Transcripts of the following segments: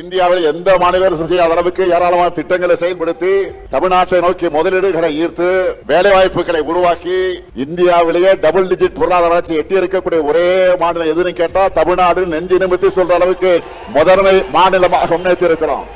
இந்தியாவில் எந்த மாநில அரசு செய்யாத அளவுக்கு ஏராளமான திட்டங்களை செயல்படுத்தி தமிழ்நாட்டை நோக்கி முதலீடுகளை ஈர்த்து வேலை வாய்ப்புகளை உருவாக்கி இந்தியாவிலேயே டபுள் டிஜிட் பொருளாதார வளர்ச்சி எட்டி இருக்கக்கூடிய ஒரே மாநிலம் எதுன்னு கேட்டா தமிழ்நாடு நெஞ்சு நிமித்தி சொல்ற அளவுக்கு முதன்மை மாநிலமாக முன்னேற்றி இருக்கிறோம்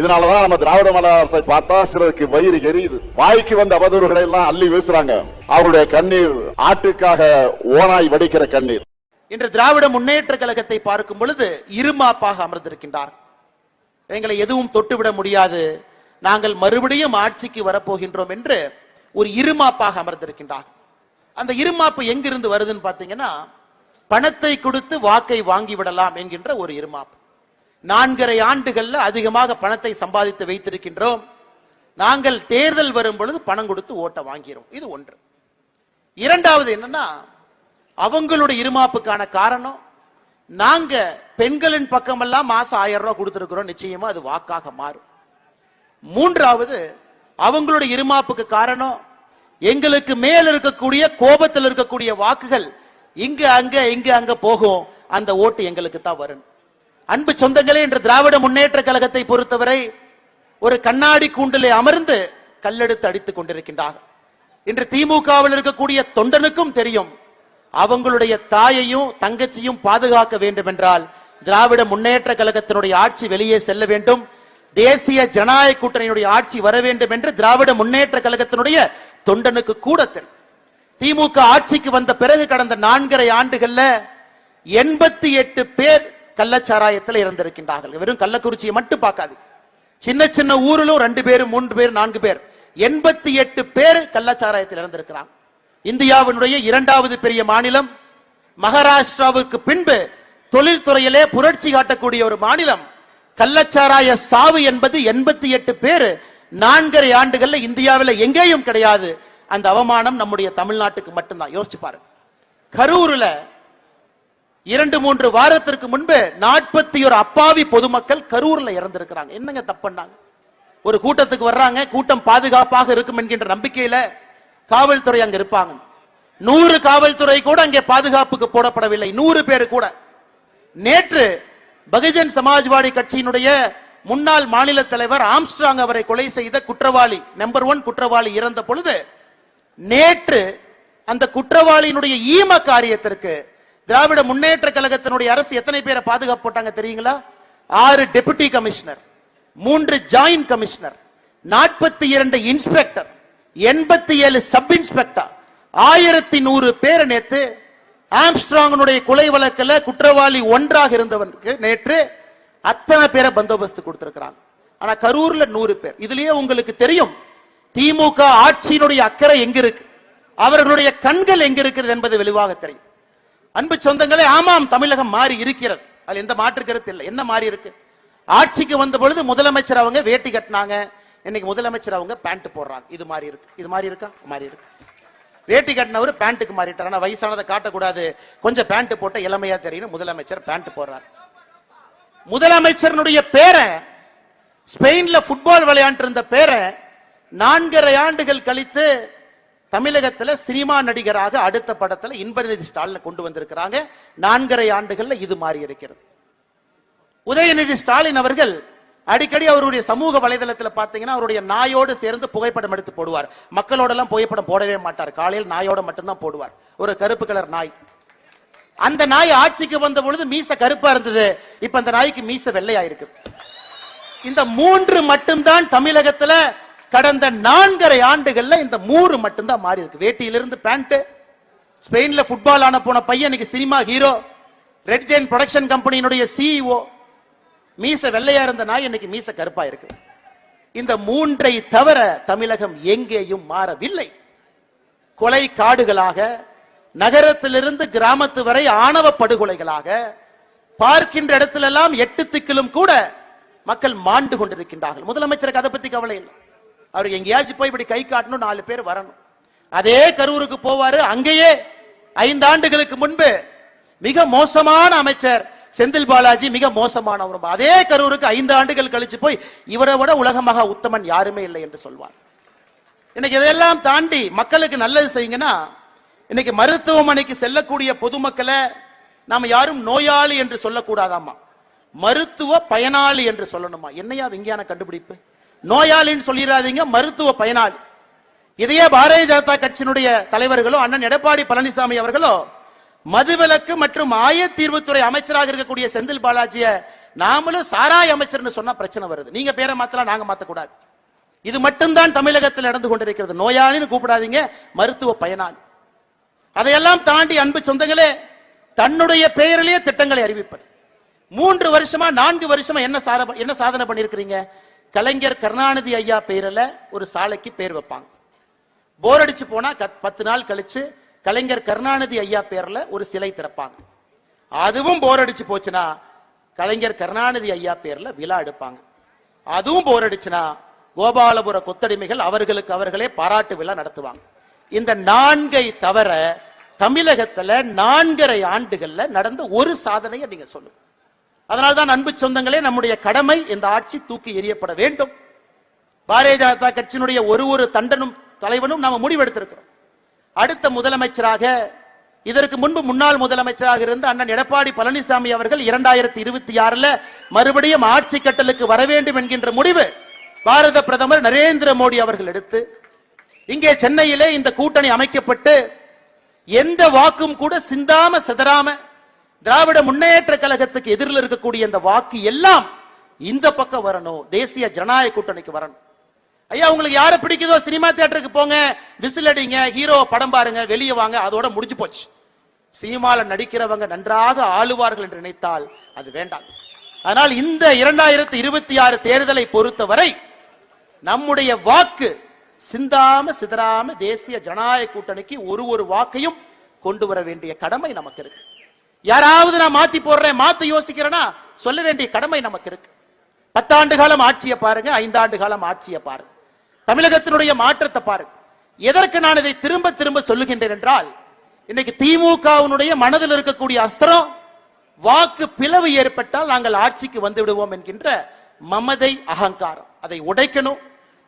இதனாலதான் நம்ம திராவிட மாடல் அரசை பார்த்தா சிலருக்கு வயிறு எரியுது. வாய்க்கு வந்த அவதூறுகளை எல்லாம் அள்ளி வீசுறாங்க. அவருடைய கண்ணீர் ஆட்டுக்காக ஓனாய் வடிக்கிற கண்ணீர். இன்று திராவிட முன்னேற்ற கழகத்தை பார்க்கும் பொழுது இருமாப்பாக அமர்ந்திருக்கின்றார். எங்களை எதுவும் தொட்டுவிட முடியாது. நாங்கள் மறுபடியும் ஆட்சிக்கு வரப்போகின்றோம் என்று ஒரு இருமாப்பாக அமர்ந்திருக்கின்றார். அந்த இருமாப்பு எங்கிருந்து வருதுன்னு பார்த்தீங்கன்னா பணத்தை கொடுத்து வாக்கை வாங்கி விடலாம் என்கின்ற ஒரு இருமாப்பு. நான்கரை ஆண்டுகள்ல அதிகமாக பணத்தை சம்பாதித்து வைத்திருக்கின்றோம். நாங்கள் தேர்தல் வரும் பொழுது பணம் கொடுத்து ஓட்ட வாங்கிறோம். இது ஒன்று. இரண்டாவது என்னன்னா அவங்களுடைய இருமாப்புக்கான காரணம் நாங்க பெண்களின் பக்கமெல்லாம் மாசம் ஆயிரம் ரூபாய் கொடுத்துருக்குறோம். நிச்சயமா அது வாக்காக மாறும். மூன்றாவது அவங்களுடைய இருமாப்புக்கு காரணம் எங்களுக்கு மேல் இருக்கக்கூடிய கோபத்தில் இருக்கக்கூடிய வாக்குகள் இங்க அங்க இங்க அங்க போகும். அந்த ஓட்டு எங்களுக்கு தான் வரும். அன்பு சொந்தங்களே என்ற திராவிட முன்னேற்ற கழகத்தை பொறுத்தவரை ஒரு கண்ணாடி கூண்டிலே அமர்ந்து கல்லெடுத்து அடித்துக் கொண்டிருக்கின்றார் இன்று திமுகவில் இருக்கக்கூடிய தொண்டனுக்கும் தெரியும் அவங்களுடைய தாயையும் தங்கச்சியும் பாதுகாக்க வேண்டும் என்றால் திராவிட முன்னேற்ற கழகத்தினுடைய ஆட்சி வெளியே செல்ல வேண்டும். தேசிய ஜனநாயக கூட்டணியுடைய ஆட்சி வர வேண்டும் என்று திராவிட முன்னேற்ற கழகத்தினுடைய தொண்டனுக்கு கூட தெரியும். திமுக ஆட்சிக்கு வந்த பிறகு கடந்த நான்கரை ஆண்டுகள்ல எண்பத்தி எட்டு பேர் கள்ளச்சாராயத்தில் இறந்திருக்கின்றார்கள். வெறும் கள்ளக்குறிச்சியை மட்டும் பார்க்காது. சின்ன சின்ன ஊரிலும் ரெண்டு பேர் மூன்று பேர் நான்கு பேர் எண்பத்தி எட்டு பேர் கள்ளச்சாராயத்தில் இறந்திருக்கிறாங்க. இந்தியாவினுடைய இரண்டாவது பெரிய மாநிலம் மகாராஷ்டிராவுக்கு பின்பு தொழில்துறையிலே புரட்சி காட்டக்கூடிய ஒரு மாநிலம். கள்ளச்சாராய சாவு என்பது எண்பத்தி எட்டு பேர். நான்கரை ஆண்டுகள்ல இந்தியாவில் எங்கேயும் கிடையாது. அந்த அவமானம் நம்முடைய தமிழ்நாட்டுக்கு மட்டும்தான். யோசிச்சு பாருங்க. கரூர்ல இரண்டு மூன்று வாரத்திற்கு முன்பு நாற்பத்தி ஒரு அப்பாவி பொதுமக்கள் கரூர்ல இறந்திருக்கிறாங்க. என்னங்க தப்புன்னாங்க? ஒரு கூட்டத்துக்கு வர்றாங்க கூட்டம் பாதுகாப்பாக இருக்கும் என்கின்ற நம்பிக்கையில காவல்துறை அங்க இருப்பாங்க. நூறு காவல்துறை கூட அங்கே பாதுகாப்புக்கு போடப்படவில்லை. நூறு பேர் கூட. நேற்று பகுஜன் சமாஜ்வாடி கட்சியினுடைய முன்னாள் மாநில தலைவர் ஆம்ஸ்ட்ராங் அவரை கொலை செய்த குற்றவாளி நம்பர் ஒன் குற்றவாளி இறந்த பொழுது நேற்று அந்த குற்றவாளியினுடைய ஈம காரியத்திற்கு திராவிட முன்னேற்ற கழகத்தினுடைய அரசு எத்தனை பேரை பாதுகாப்பு போட்டாங்க தெரியுங்களா? ஆறு டெபுட்டி கமிஷனர் மூன்று ஜாயின்ட் கமிஷனர் நாற்பத்தி இரண்டு இன்ஸ்பெக்டர் எண்பத்தி ஏழு சப் இன்ஸ்பெக்டர் ஆயிரத்தி நூறு பேரை நேற்று ஆம்ஸ்ட்ராங்கனுடைய கொலை வழக்கில் குற்றவாளி ஒன்றாக இருந்தவனுக்கு நேற்று அத்தனை பேரை பந்தோபஸ்து கொடுத்திருக்கிறாங்க. ஆனா கரூர்ல நூறு பேர். இதுலயே உங்களுக்கு தெரியும் திமுக ஆட்சியினுடைய அக்கறை எங்க இருக்கு அவர்களுடைய கண்கள் எங்க இருக்கிறது என்பது வெளிவாக தெரியும். அன்பு சொந்தங்களே ஆமாம் தமிழகம் மாறி இருக்கிறது. அதுல எந்த மாற்று கருத்து இல்லை. என்ன மாறி இருக்கு? ஆட்சிக்கு வந்த பொழுது முதலமைச்சர் அவங்க வேட்டி கட்டினாங்க. இன்னைக்கு முதலமைச்சர் அவங்க பேண்ட் போடுறாங்க. இது மாதிரி இருக்கு. இது மாதிரி இருக்கா? மாறி இருக்கு? வேட்டி கட்டினவர் பேண்ட்டுக்கு மாறிட்டார். ஆனால் வயசானதை காட்டக்கூடாது. கொஞ்சம் பேண்ட் போட்ட இளமையா தெரியும் முதலமைச்சர் பேண்ட் போடுறார். முதலமைச்சரனுடைய பேரை ஸ்பெயின்ல ஃபுட்பால் விளையாண்டு இருந்த பேரை நான்கரை ஆண்டுகள் கழித்து தமிழகத்தில் சினிமா நடிகராக அடுத்த படத்தில் இன்பநிதி ஸ்டாலின் கொண்டு வந்திருக்கிறாங்க. நான்கரை ஆண்டுகள்ல இது மாறி இருக்கிறது உதயநிதி ஸ்டாலின் அவர்கள் அடிக்கடி அவருடைய சமூக வலைதளத்தில் பார்த்தீங்கன்னா அவருடைய நாயோடு சேர்ந்து புகைப்படம் எடுத்து போடுவார். மக்களோட எல்லாம் புகைப்படம் போடவே மாட்டார். காலையில் நாயோட மட்டும்தான் போடுவார். ஒரு கருப்பு கலர் நாய். அந்த நாய் ஆட்சிக்கு வந்த பொழுது மீச கருப்பா இருந்தது. இப்ப அந்த நாய்க்கு மீச வெள்ளையா இருக்கு. இந்த மூன்று மட்டும்தான் தமிழகத்துல கடந்த நான்கரை ஆண்டுகள்ல இந்த மூன்று மட்டும்தான் மாறி இருக்கு. வேட்டியிலிருந்து பேண்ட் ஸ்பெயின்ல ஃபுட்பால் ஆன போன பையன் இன்னைக்கு cinema hero Red Giant production கம்பெனியினுடைய CEO மீச வெள்ளையா இருந்த நாய் இன்னைக்கு மீச கருப்பா இருக்கு. இந்த மூன்றை தவிர தமிழகம் எங்கேயும் மாறவில்லை. கொலை காடுகளாக நகரத்திலிருந்து கிராமத்து வரை ஆணவ படுகொலைகளாக பார்க்கின்ற இடத்திலெல்லாம் எட்டு திக்கிலும் கூட மக்கள் மாண்டு கொண்டிருக்கின்றார்கள். முதலமைச்சருக்கு அதை பத்தி கவலை இல்லை. அவர் எங்கேயாச்சும் போய் இப்படி கை காட்டணும் நாலு பேர் வரணும். அதே கரூருக்கு போவாரு. அங்கேயே ஐந்து ஆண்டுகளுக்கு முன்பு மிக மோசமான அமைச்சர் செந்தில் பாலாஜி மிக மோசமானவர். அதே கரூருக்கு ஐந்து ஆண்டுகள் கழிச்சு போய் இவரை விட உலகமாக உத்தமன் யாருமே இல்லை என்று சொல்வார். இன்னைக்கு இதெல்லாம் தாண்டி மக்களுக்கு நல்லது செய்யுங்கன்னா இன்னைக்கு மருத்துவமனைக்கு செல்லக்கூடிய பொதுமக்களை நாம் யாரும் நோயாளி என்று சொல்லக்கூடாதாமா மருத்துவ பயனாளி என்று சொல்லணுமா. என்னையா விஞ்ஞான கண்டுபிடிப்பு? நோயாளின்னு சொல்லிடாதீங்க மருத்துவ பயனாளி. இதையே பாரதிய ஜனதா கட்சியினுடைய தலைவர்களோ அண்ணன் எடப்பாடி பழனிசாமி அவர்களோ மதுவிலக்கு மற்றும் ஆயத்தீர்வுத்துறை அமைச்சராக இருக்கக்கூடிய செந்தில் பாலாஜிய நாமளும் சாராய அமைச்சர்னு சொன்னா பிரச்சனை வருது. நீங்க பேரை மாத்தலாம் நாங்க மாத்தக்கூடாது. இது மட்டும்தான் தமிழகத்தில் நடந்து கொண்டிருக்கிறது. நோயாளின்னு கூப்பிடாதீங்க மருத்துவ பயனாளி. அதையெல்லாம் தாண்டி அன்பு சொந்தங்களே தன்னுடைய பெயரிலேயே திட்டங்களை அறிவிப்பது. மூன்று வருஷமா நான்கு வருஷமா என்ன சார- என்ன சாதனை பண்ணிருக்கிறீங்க? கலைஞர் கருணாநிதி ஐயா பெயரில் ஒரு சாலைக்கு பேர் வைப்பாங்க. போர் அடிச்சு போனா கத்- பத்து நாள் கழிச்சு கலைஞர் கருணாநிதி ஐயா பேர்ல ஒரு சிலை திறப்பாங்க. அதுவும் போர் அடிச்சு போச்சுன்னா கலைஞர் கருணாநிதி ஐயா பேர்ல விழா எடுப்பாங்க. அதுவும் போர் அடிச்சுன்னா கோபாலபுர கொத்தடிமைகள் அவர்களுக்கு அவர்களே பாராட்டு விழா நடத்துவாங்க. இந்த நான்கை தவிர தமிழகத்துல நான்கரை ஆண்டுகள்ல நடந்த ஒரு சாதனையை நீங்க சொல்லுங்க. அதனால்தான் அன்பு சொந்தங்களே நம்முடைய கடமை இந்த ஆட்சி தூக்கி எறியப்பட வேண்டும். பாரதிய ஜனதா கட்சியினுடைய ஒரு ஒரு தண்டனும் தலைவனும் நாம முடிவெடுத்திருக்கிறோம். அடுத்த முதலமைச்சராக இதற்கு முன்பு முன்னாள் முதலமைச்சராக இருந்த அண்ணன் எடப்பாடி பழனிசாமி அவர்கள் இரண்டாயிரத்தி இருபத்தி ஆறுல மறுபடியும் ஆட்சி கட்டலுக்கு வர வேண்டும் என்கின்ற முடிவு பாரத பிரதமர் நரேந்திர மோடி அவர்கள் எடுத்து இங்கே சென்னையிலே இந்த கூட்டணி அமைக்கப்பட்டு எந்த வாக்கும் கூட சிந்தாம சிதறாம திராவிட முன்னேற்ற கழகத்துக்கு எதிரில் இருக்கக்கூடிய இந்த வாக்கு எல்லாம் இந்த பக்கம் வரணும் தேசிய ஜனநாயக கூட்டணிக்கு வரணும். ஐயா உங்களுக்கு யாரை பிடிக்குதோ சினிமா தியேட்டருக்கு போங்க விசில் அடிங்க ஹீரோ படம் பாருங்க வெளியே வாங்க அதோட முடிஞ்சு போச்சு. சினிமால நடிக்கிறவங்க நன்றாக ஆளுவார்கள் என்று நினைத்தால் அது வேண்டாம். அதனால் இந்த இரண்டாயிரத்தி இருபத்தி ஆறு தேர்தலை பொறுத்தவரை நம்முடைய வாக்கு சிந்தாம சிதறாம தேசிய ஜனநாயக கூட்டணிக்கு ஒரு ஒரு வாக்கையும் கொண்டு வர வேண்டிய கடமை நமக்கு இருக்கு. யாராவது நான் மாத்தி போடுறேன் மாத்த யோசிக்கிறேன்னா சொல்ல வேண்டிய கடமை நமக்கு இருக்கு. பத்தாண்டு காலம் ஆட்சியை பாருங்க ஐந்தாண்டு காலம் ஆட்சியை பாருங்க. தமிழகத்தினுடைய மாற்றத்தை பாருங்க எதற்கு நான் இதை திரும்ப திரும்ப சொல்லுகின்றேன் என்றால் இன்னைக்கு திமுகவினுடைய மனதில் இருக்கக்கூடிய அஸ்திரம் வாக்கு பிளவு ஏற்பட்டால் நாங்கள் ஆட்சிக்கு வந்து விடுவோம் என்கின்ற மமதை அகங்காரம். அதை உடைக்கணும்.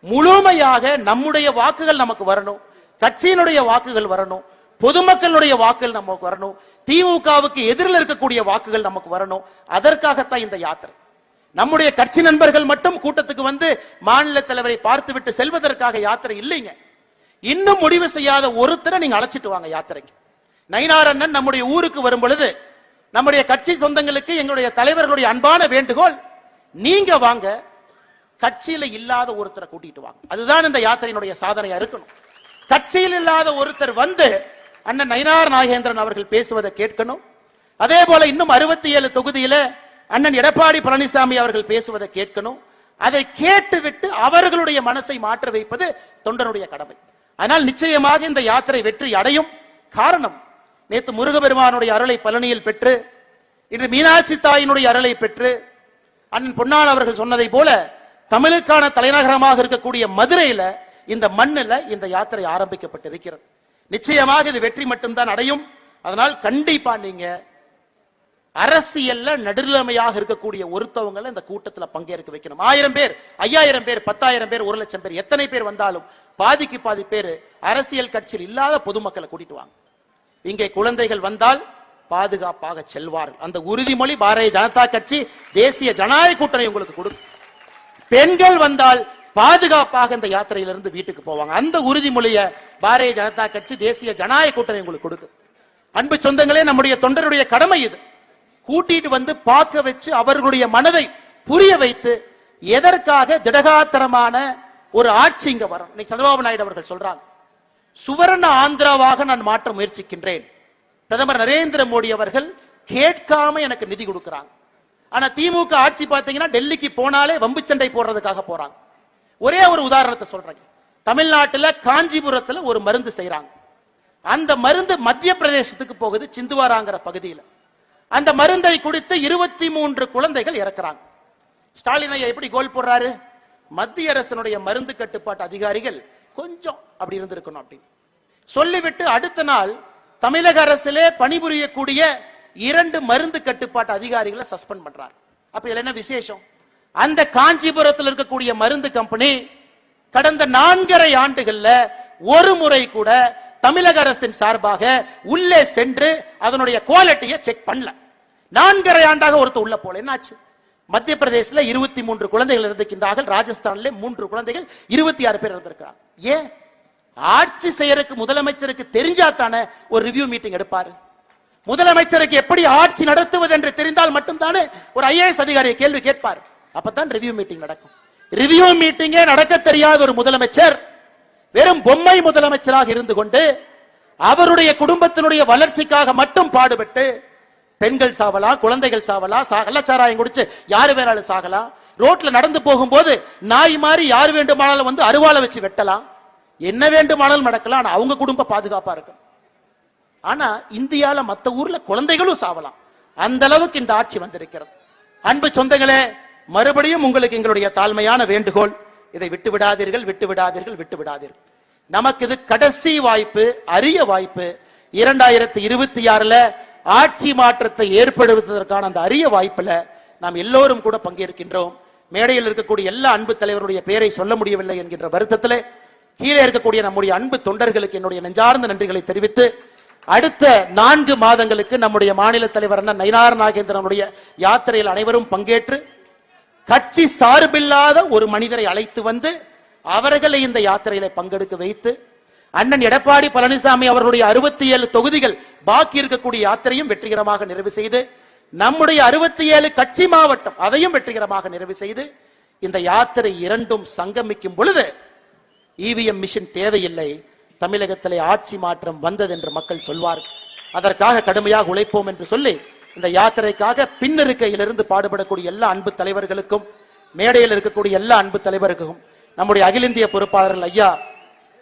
முழுமையாக நம்முடைய வாக்குகள் நமக்கு வரணும். கட்சியினுடைய வாக்குகள் வரணும். பொதுமக்களுடைய வாக்குகள் நமக்கு வரணும். திமுகவுக்கு எதிரில் இருக்கக்கூடிய வாக்குகள் நமக்கு வரணும். அதற்காகத்தான் இந்த யாத்திரை. நம்முடைய கட்சி நண்பர்கள் மட்டும் கூட்டத்துக்கு வந்து மாநில தலைவரை பார்த்துவிட்டு செல்வதற்காக யாத்திரை இல்லைங்க. இன்னும் முடிவு செய்யாத ஒருத்தரை நீங்க அழைச்சிட்டு வாங்க யாத்திரைக்கு. நயினார் அண்ணன் நம்முடைய ஊருக்கு வரும் பொழுது நம்முடைய கட்சி சொந்தங்களுக்கு எங்களுடைய தலைவர்களுடைய அன்பான வேண்டுகோள் நீங்க வாங்க கட்சியில இல்லாத ஒருத்தரை கூட்டிட்டு வாங்க. அதுதான் இந்த யாத்திரையினுடைய சாதனையா இருக்கணும். கட்சியில் இல்லாத ஒருத்தர் வந்து அண்ணன் நயினார் நாகேந்திரன் அவர்கள் பேசுவதை கேட்கணும். அதே போல இன்னும் அறுபத்தி ஏழு தொகுதியில அண்ணன் எடப்பாடி பழனிசாமி அவர்கள் பேசுவதை கேட்கணும். அதை கேட்டுவிட்டு அவர்களுடைய மனசை மாற்ற வைப்பது தொண்டனுடைய கடமை. ஆனால் நிச்சயமாக இந்த யாத்திரை வெற்றி அடையும். காரணம் நேற்று முருகபெருமானுடைய அருளை பழனியில் பெற்று இன்று மீனாட்சி தாயினுடைய அருளை பெற்று அண்ணன் பொன்னால் அவர்கள் சொன்னதை போல தமிழுக்கான தலைநகரமாக இருக்கக்கூடிய மதுரையில இந்த மண்ணில் இந்த யாத்திரை ஆரம்பிக்கப்பட்டிருக்கிறது. நிச்சயமாக இது வெற்றி மட்டும்தான் அடையும். அதனால் கண்டிப்பா நீங்க அரசியல்ல நடுநிலைமையாக இருக்கக்கூடிய ஒருத்தவங்களை இந்த கூட்டத்துல பங்கேற்க வைக்கணும். ஆயிரம் பேர் ஐயாயிரம் பேர் பத்தாயிரம் பேர் ஒரு லட்சம் பேர் எத்தனை பேர் வந்தாலும் பாதிக்கு பாதி பேர் அரசியல் கட்சியில் இல்லாத பொதுமக்களை கூட்டிட்டு வாங்க. இங்கே குழந்தைகள் வந்தால் பாதுகாப்பாக செல்வார்கள். அந்த உறுதிமொழி பாரதிய ஜனதா கட்சி தேசிய ஜனநாயக கூட்டணி உங்களுக்கு கொடுக்கும் பெண்கள் வந்தால் பாதுகாப்பாக இந்த யாத்திரையிலிருந்து வீட்டுக்கு போவாங்க. அந்த உறுதிமொழியை பாரதிய ஜனதா கட்சி தேசிய ஜனநாயக கூட்டணி உங்களுக்கு கொடுக்கும் அன்பு சொந்தங்களே நம்முடைய தொண்டருடைய கடமை இது. கூட்டிட்டு வந்து பார்க்க வச்சு அவர்களுடைய மனதை புரிய வைத்து எதற்காக திடகாத்திரமான ஒரு ஆட்சி இங்க வரும்? இன்னைக்கு சந்திரபாபு நாயுடு அவர்கள் சொல்றாங்க. சுவர்ண ஆந்திராவாக நான் மாற்ற முயற்சிக்கின்றேன். பிரதமர் நரேந்திர மோடி அவர்கள் கேட்காம எனக்கு நிதி கொடுக்குறாங்க. ஆனா திமுக ஆட்சி பார்த்தீங்கன்னா டெல்லிக்கு போனாலே வம்பு சண்டை போடுறதுக்காக போறாங்க. ஒரே ஒரு உதாரணத்தை சொல்றேன். தமிழ்நாட்டில் காஞ்சிபுரத்துல ஒரு மருந்து செய்யறாங்க அந்த மருந்து மத்திய பிரதேசத்துக்கு போகுது சிந்துவாராங்கிற பகுதியில். அந்த மருந்தை குடித்து இருபத்தி மூன்று குழந்தைகள் இறக்குறாங்க. ஸ்டாலின் ஐயா எப்படி கோல் போடுறாரு? மத்திய அரசனுடைய மருந்து கட்டுப்பாட்டு அதிகாரிகள் கொஞ்சம் அப்படி இருந்திருக்கணும் அப்படின்னு. சொல்லிவிட்டு அடுத்த நாள் தமிழக அரசிலே பணிபுரியக்கூடிய இரண்டு மருந்து கட்டுப்பாட்டு அதிகாரிகளை சஸ்பெண்ட் பண்றார். அப்ப இதுல என்ன விசேஷம்? அந்த காஞ்சிபுரத்தில் இருக்கக்கூடிய மருந்து கம்பெனி கடந்த நான்கரை ஆண்டுகள்ல ஒரு முறை கூட தமிழக அரசின் சார்பாக உள்ளே சென்று அதனுடைய குவாலிட்டியை செக் பண்ணல. நான்கரை ஆண்டாக ஒருத்தர் உள்ள போல. என்னாச்சு? மத்திய பிரதேசில் இருபத்தி மூன்று குழந்தைகள் இருந்திருக்கின்றார்கள். ராஜஸ்தான்ல மூன்று குழந்தைகள் இருபத்தி ஆறு பேர் இருந்திருக்கிறார். ஏன்? ஆட்சி செய்யறதுக்கு முதலமைச்சருக்கு தெரிஞ்சா தானே ஒரு ரிவ்யூ மீட்டிங் எடுப்பாரு. முதலமைச்சருக்கு எப்படி ஆட்சி நடத்துவது என்று தெரிந்தால் மட்டும்தானே ஒரு ஐஏஎஸ் அதிகாரியை கேள்வி கேட்பார். அப்பதான் ரிவ்யூ மீட்டிங் நடக்கும். ரிவ்யூ மீட்டிங்கே நடக்க தெரியாத ஒரு முதலமைச்சர் வெறும் பொம்மை முதலமைச்சராக இருந்து கொண்டு அவருடைய குடும்பத்தினுடைய வளர்ச்சிக்காக மட்டும் பாடுபட்டு பெண்கள் சாவலாம் குழந்தைகள் சாவலாம் கள்ளச்சாராயம் குடிச்சு யாரு வேணாலும் சாகலாம் ரோட்ல நடந்து போகும்போது நாய் மாதிரி யார் வேண்டுமானாலும் வந்து அருவாளை வச்சு வெட்டலாம். என்ன வேண்டுமானாலும் நடக்கலாம். ஆனா அவங்க குடும்ப பாதுகாப்பா இருக்கும். ஆனா இந்தியால மத்த ஊர்ல குழந்தைகளும் சாவலாம். அந்த அளவுக்கு இந்த ஆட்சி வந்திருக்கிறது. அன்பு சொந்தங்களே மறுபடியும் உங்களுக்கு எங்களுடைய தாழ்மையான வேண்டுகோள். இதை விட்டு விடாதீர்கள் விட்டு விடாதீர்கள் விட்டு விடாதீர்கள். நமக்கு இது கடைசி வாய்ப்பு அரிய வாய்ப்பு. இரண்டாயிரத்தி இருபத்தி ஆறுல ஆட்சி மாற்றத்தை ஏற்படுத்துவதற்கான அந்த அரிய வாய்ப்பில் நாம் எல்லோரும் கூட பங்கேற்கின்றோம். மேடையில் இருக்கக்கூடிய எல்லா அன்பு தலைவருடைய பெயரை சொல்ல முடியவில்லை என்கின்ற வருத்தத்திலே கீழே இருக்கக்கூடிய நம்முடைய அன்பு தொண்டர்களுக்கு என்னுடைய நெஞ்சார்ந்த நன்றிகளை தெரிவித்து அடுத்த நான்கு மாதங்களுக்கு நம்முடைய மாநில தலைவர் அண்ணன் நயினார் நாகேந்திரனுடைய யாத்திரையில் அனைவரும் பங்கேற்று கட்சி சார்பில்லாத ஒரு மனிதரை அழைத்து வந்து அவர்களை இந்த யாத்திரையில பங்கெடுக்க வைத்து அண்ணன் எடப்பாடி பழனிசாமி அவர்களுடைய அறுபத்தி ஏழு தொகுதிகள் பாக்கி இருக்கக்கூடிய யாத்திரையும் வெற்றிகரமாக நிறைவு செய்து நம்முடைய அறுபத்தி ஏழு கட்சி மாவட்டம் அதையும் வெற்றிகரமாக நிறைவு செய்து இந்த யாத்திரை இரண்டும் சங்கமிக்கும் பொழுது இவிஎம் மிஷின் தேவையில்லை தமிழகத்திலே ஆட்சி மாற்றம் வந்தது என்று மக்கள் சொல்வார்கள். அதற்காக கடுமையாக உழைப்போம் என்று சொல்லி இந்த யாத்திரைக்காக பின்னிருக்கையிலிருந்து பாடுபடக்கூடிய எல்லா அன்பு தலைவர்களுக்கும் மேடையில் இருக்கக்கூடிய எல்லா அன்பு தலைவருக்கும் நம்முடைய அகில இந்திய பொறுப்பாளர்கள் ஐயா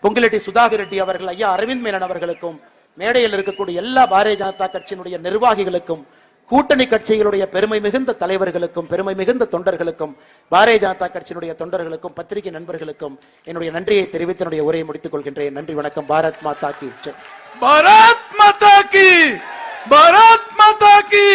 பொங்கிலட்டி சுதாகர் ரெட்டி அவர்கள் ஐயா அரவிந்த் மேனன் அவர்களுக்கும் மேடையில் இருக்கக்கூடிய எல்லா பாரதிய ஜனதா கட்சியினுடைய நிர்வாகிகளுக்கும் கூட்டணி கட்சிகளுடைய பெருமை மிகுந்த தலைவர்களுக்கும் பெருமை மிகுந்த தொண்டர்களுக்கும் பாரதிய ஜனதா கட்சியினுடைய தொண்டர்களுக்கும் பத்திரிகை நண்பர்களுக்கும் என்னுடைய நன்றியை தெரிவித்து என்னுடைய உரையை முடித்துக் கொள்கின்றேன். நன்றி வணக்கம். பாரத் மாதா கி பாரத் மாதா கி! பாரத் மாதா கி!